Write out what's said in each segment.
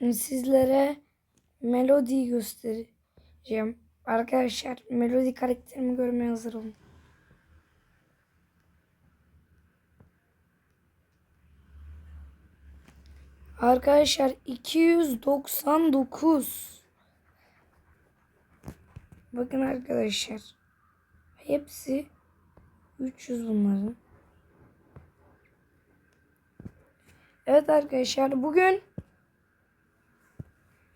sizlere Melody'yi göstereceğim. Arkadaşlar Melody karakterimi görmeye hazır olun. Arkadaşlar 299 Bakın arkadaşlar hepsi 300 bunların. Evet arkadaşlar bugün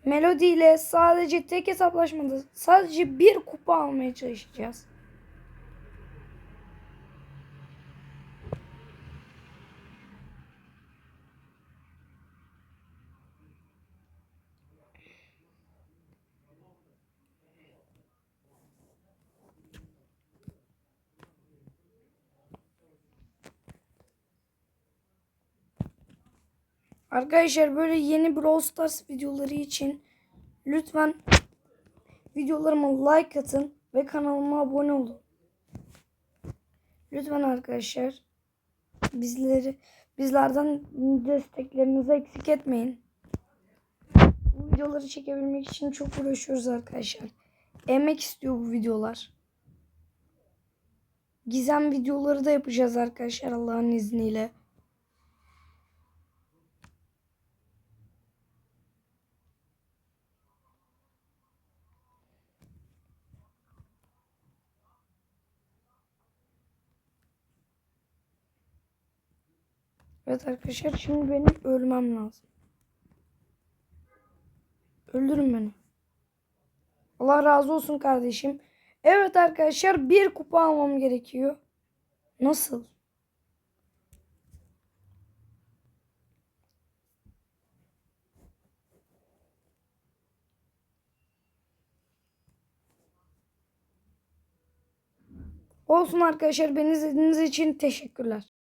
Melody ile sadece tek hesaplaşmada sadece bir kupa almaya çalışacağız. Arkadaşlar böyle yeni Brawl Stars videoları için lütfen videolarıma like atın ve kanalıma abone olun. Lütfen arkadaşlar bizleri bizlerden desteklerinizi eksik etmeyin. Bu videoları çekebilmek için çok uğraşıyoruz arkadaşlar. Emek istiyor bu videolar. Gizem videoları da yapacağız arkadaşlar Allah'ın izniyle. Evet arkadaşlar şimdi benim ölmem lazım. Öldürün beni. Allah razı olsun kardeşim. Evet arkadaşlar bir kupa almam gerekiyor. Nasıl? Olsun arkadaşlar beni izlediğiniz için teşekkürler.